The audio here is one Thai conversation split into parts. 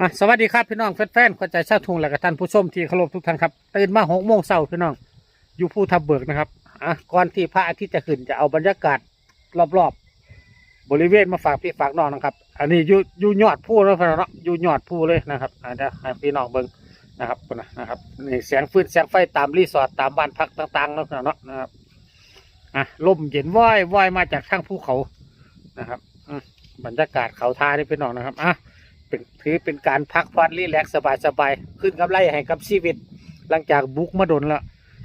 อะสวัสดีครับพี่น้องแฟนๆคนใจชาทุงและก็ท่านผู้ชมที่เคารพทุกท่านครับตื่นมาหกโมงเช้าพี่น้อง อยู่ภูทับเบิกนะครับอะก่อนที่พระอาทิตย์จะขึ้นจะเอาบรรยากาศรอบๆ บริเวณมาฝากพี่ฝากน้องนะครับ อันนี้อยู่อยู่ยอดภูแล้วพี่น้องอยู่ยอดภูเลยนะครับอาจจะให้พี่น้องเบิ่งนะครับนะนะครับนี่แสงฟืนแสงไฟตามรีสอร์ทตามบ้านพักต่างๆนะพี่น้องนะครับอะลมเย็นว่อยว่อยมาจากทางภูเขานะครับอบรรยากาศเขาทานี่พี่น้องนะครับอะ เป็นถือเป็นการพักผ่อนรีแลกซ์สบายๆขึ้นกำไรให้กับชีวิต หลังจากบุกมาโดนแล้ว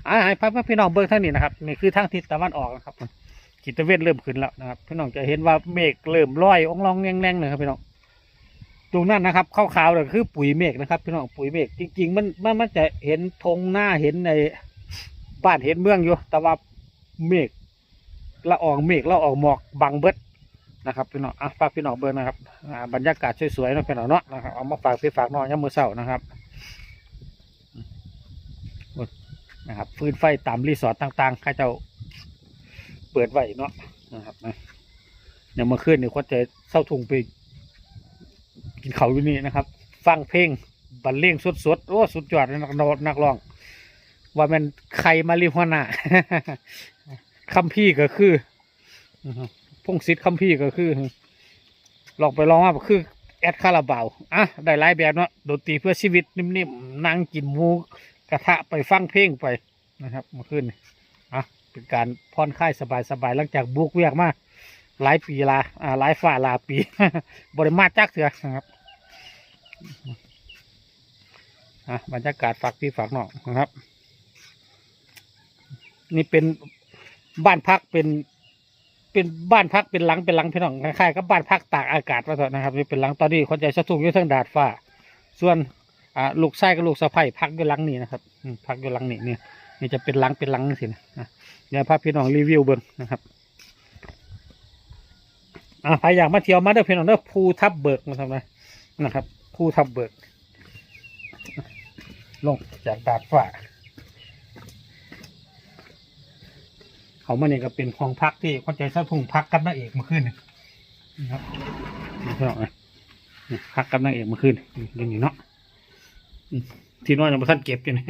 อ่าให้พักพี่น้องเบิ้งทางนี้นะครับนี่คือทางทิศตะวันออกนะครับกิตเวทเริ่มขึ้นแล้วนะครับพี่น้องจะเห็นว่าเมฆเริ่มลอยองลองแงงๆเลยครับพี่น้องตรงนั้นนะครับขาวๆเลยคือปุ๋ยเมฆนะครับพี่น้องปุ๋ยเมฆจริง ๆ มันมันมันจะเห็นธงหน้าเห็นในบ้านเห็นเมืองอยู่ แต่ว่าเมฆละอองเมฆละอองหมอกบังเบิด นะครับพี่น้องอะฝากพี่น้องเบอร์นะครับอ่าบรรยากาศสวยๆนะพี่น้องเนาะนะครับเอามาฝากพี่ฝากน้องยามมือเช้านะครับนะครับฟืนไฟตามรีสอร์ทต่างๆข้าเจ้าเปิดไว้เนาะนะครับนะอย่างเมื่อคืนนี่คนจะเศร้าถุงไปกินเขาอยู่นี่นะครับ ฟังเพลงบรรเลงสดๆโอ้สุดยอดเลยนักนนักร้อง ว่ามันใครมารีฮวนาคำพี่ก็คือ งศิษฐ์คัมภีร์ก็คือลองไปลองว่าคือ แอดคาราบาวอะได้หลายแบบเนาะดนตรีเพื่อชีวิตนิ่มๆนั่งกินหมูกระทะไปฟังเพลงไปนะครับมื่อคืนอะเป็นการผ่อนคลายสบายๆหลังจากบุกเวียกมาหลายปีลาอ่าหลายฝ่าลาปีบริมาจักเถื่อนะครับอะบรรยากาศฝากพี่ฝากน้องนะครับ นี่เป็นบ้านพักเป็น เป็นบ้านพักเป็นหลังเป็นหลังพี่น้องคล้ายๆกับบ้านพักตากอากาศว่าเถอะนะครับนี่เป็นหลังตอนนี้คนใจสะทุกอยู่ทั้งดาดฟ้า ส่วนอ่าลูกชายกับลูกสะใภ้พักอยู่หลังนี้นะครับอืมพักอยู่หลังนี้นี่นี่จะเป็นหลังเป็นหลังสินะอะเดี๋ยวพาพี่น้องรีวิวเบิ้งนะครับอ่าใครอยากมาเที่ยวมาเด้อพี่น้องเด้อภูทับเบิกมาทำไมนะครับภูทับเบิก ลงจากดาดฟ้า เขามาเนี่ยก็เป็นห้องพักที่คนใจเศร้าทุ่งพักกับนางเอกเมื่อคืนนี่นะครับนี่พี่น้องนะพักกับนางเอกเมื่อคืนนี่เรื่เนาะที่นอนยังไม่ทันเก็บอยู่นี่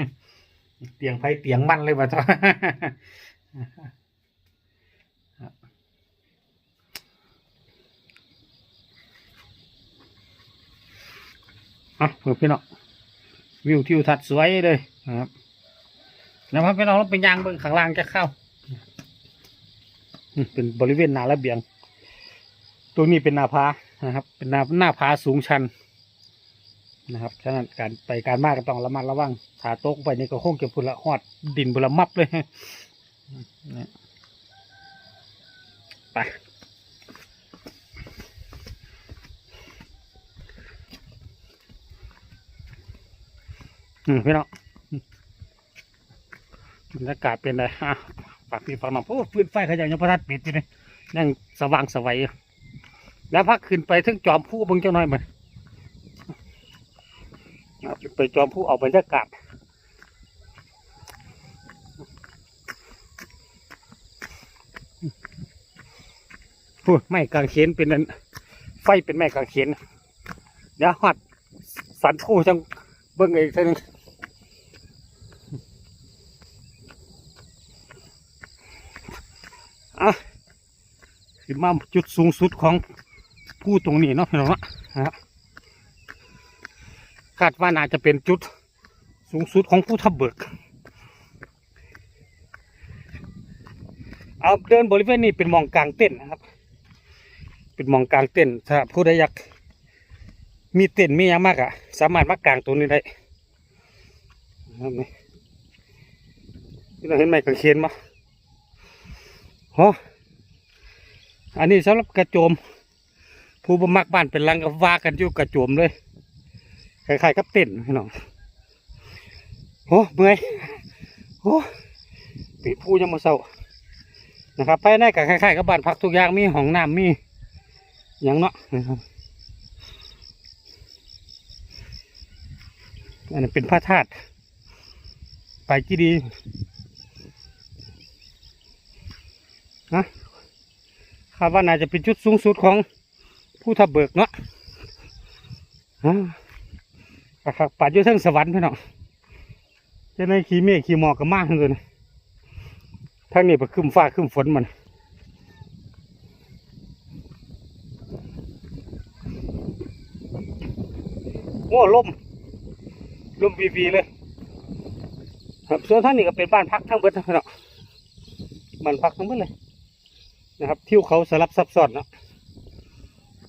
เตียงไผ่เตียงมันเลยว่ะจ้ะอะเพื่อพี่น้องวิวทิวทัศน์สวยเลยนะครับแล้วพาพี่น้องเราไปยางเบิ่งข้างล่างจะเข้า เป็นบริเวณหนาระเบียง ตรงนี้เป็นนาผานะครับ เป็นนาหน้าผาสูงชันนะครับฉะนั้นการไปการมากก็ต้องระมัดระวังขาโต๊ะไปนี่ก็คงจะพุ่นละหอดดินพุละมับเลยไปอืมพี่น้องอืมบรรยากาศเป็นไงอะ ฝากพี่ฝากน้องโอ้ฟืนไฟเขายังยังประทัดปิดอยู่นี่ยังสว่างสวัยอยู่แล้วพักขึ้นไปถึงจอมผู้บิ่งเจ้าน้อยมันเอาไปจอมผู้เอาบรรยากาศพูดไม่กางเขนเป็นนั้นไฟเป็นไม้กางเขนเดี๋ยวหัดสันผู้จังเบิ่งอีกทีหนึงอะ ขึ้นมาจุดสูงสุดของผู้ตรงนี้เนาะพี่น้องนะครับคาดว่าน่าจะเป็นจุดสูงสุดของผู้ทับเบิก เอาเดินบริเวณนี้เป็นมองกลางเต้นนะครับ เป็นมองกลางเต้นท์ถ้าผู้ใดอยากมีเต้นท์มีหยังมากอะสามารถมากลางตรงนี้ได้นี่เราเห็นไหมกางเขนมั้โอ้ อันนี้สำหรับกระโจม ผู้บมักบ้านเป็นลังก็ว่ากันอยู่กระโจมเลยคล้ายๆกับเต้นพี่น้องโอ้เมื่อยโอ้ปีผู้ยังมาเศร้านะครับภายในก็คล้ายๆกับบ้านพักทุกอย่างมีห้องน้ำมีอย่างเนาะนะครับอันนี้เป็นพระธาตุไปจีดีนะ คาดว่าน่าจะเป็นจุดสูงสุดของผู้ทับเบิกเนาะนะครับปัดอยู่เทั้งสวรรค์พี่น้องจะในขี่เมฆขี่หมอกก็มากเลยนะทางนี้ไปขึ้นฟ้าขึ้นฝนมันโอ้ลมลมวีวีเลย ครับส่วนท่างนี้ก็เป็นบ้านพักทั้งเบิดนะพี่น้องบ้านพักทั้งเบิดเลย นะครับ ทิวเขาสลับซับซ้อนนะ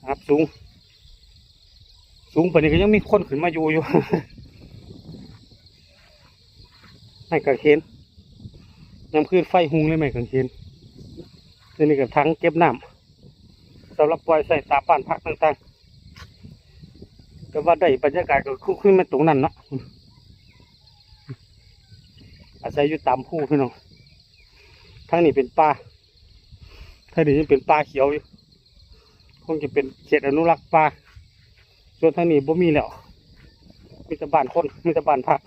ครับ สูง สูงปนี้ก็ยังมีคนขึ้นมาอยู่อยู่ให้กางเขนน้ำคืนไฟหุงเลยไหมกางเขนนี่นี่กับทั้งเก็บน้ำสำหรับปล่อยใส่ตาป่านพักต่างๆก็ว่าได้บรรยากาศก็คุ้ขึ้นมาตรงนั้นเนาะอาศัยอยู่ตามผู้พี่น้องทั้งนี้เป็นป่า ทั้งนี้ยังเป็นป่าเขียวอยู่คงจะเป็นเขตอนุรักษ์ป่าส่วนทางนี้บ่มีแล้วมีแต่บ้านคนมีแต่บ้านพัก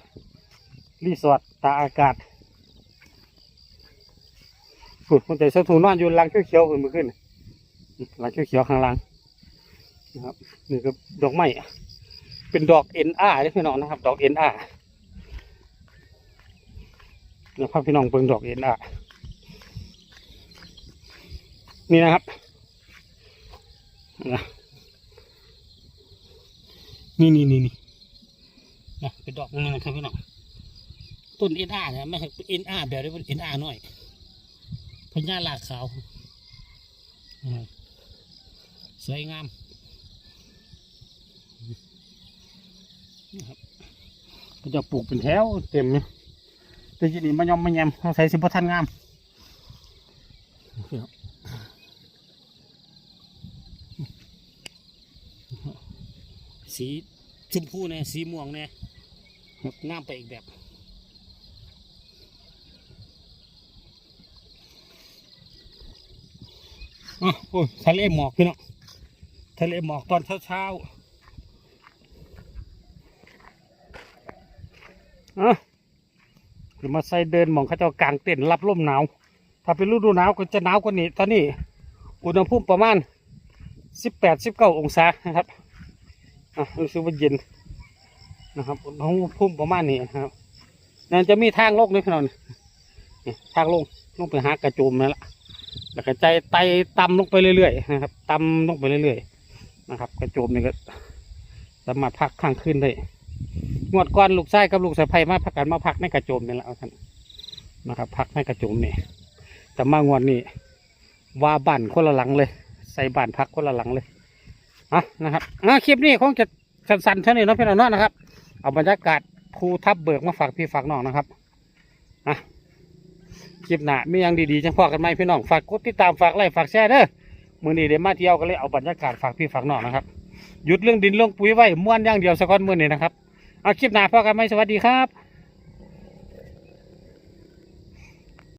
รีสอร์ทตาอากาศฝุ่นมันแต่สถูนอนอยู่หลังเขียวๆขึ้นมาขึ้นหลังเขียวๆข้างล่างนะครับนี่ก็ดอกไม้เป็นดอกเอ็นอาร์พี่น้องนะครับ ดอกเอ็นอาร์นะครับพี่น้องเบิ่งดอกเอ็นอาร์ นี่นะครับนี่นี่นี่นี่นะเป็นดอกนั่นะครับพี่น้องต้นเอ็นอาร์นี่ยไม่ใช่เอ็นอาร์แบบนี้เป็นเอ็นอาร์น้อยพญาลากขาวอ่าสวยงามนะครับก็จะปลูกเป็นแถวเต็มเลยแต่ทีนี้มันยอมมันแยมเขาใส่สิบทันงามนะครับ สีชมพูเนี่ยสีม่วงเนี่ยงามไปอีกแบบอะโอ้ยทะเลหมอกพี่น้องทะเลหมอกตอนเช้าเช้าๆอะคือมาใส่เดินหมองเขาเจ้ากลางเต็นรับลมหนาว ถ้าเป็นฤดูหนาวก็จะหนาวกว่านี้ ตอนนี้ อุณหภูมิประมาณสิบแปดสิบเก้าองศานะครับ อะรู้สึกว่าเย็นนะครับอุณหภูมิประมาณนี้นะครับนั่นจะมีทางลงด้วยพี่น้องนี่ทางลงลงไปหากระโจมนั่นแหละแล้วก็ใจไต่ต่ำลงไปเรื่อยๆนะครับต่ำลงไปเรื่อยๆนะครับ กระโจมนี่ก็สามารถพักข้างขึ้นได้งวดก่อนลูกชายกับลูกสะใภ้มาพักกันมาพักในกระโจมนี่แหละท่านนะครับ พักในกระโจมนี่แต่มางวดนี้ว่าบ้านคนละหลังเลย ใส่บ้านพักคนละหลังเลย อะนะครับอะคลิปนี้คงจะสั้นๆเท่านี้เนาะพี่น้องเนาะนะครับ เอาบรรยากาศภูทับเบิกมาฝากพี่ฝากน้องนะครับอะคลิปหน้ามียังดีๆจังพอกันไหมพี่น้องฝากกดติดตามฝากไลค์ฝากแชร์เด้อมือนี้เดี๋ยวมาเที่ยวกันเลยเอาบรรยากาศฝากพี่ฝากน้องนะครับหยุดเรื่องดินเรื่องปุ๋ยไว้ม้วนอย่างเดียวสักก้อนมือนี้นะครับเอาคลิปหน้าพอกันไหมสวัสดีครับ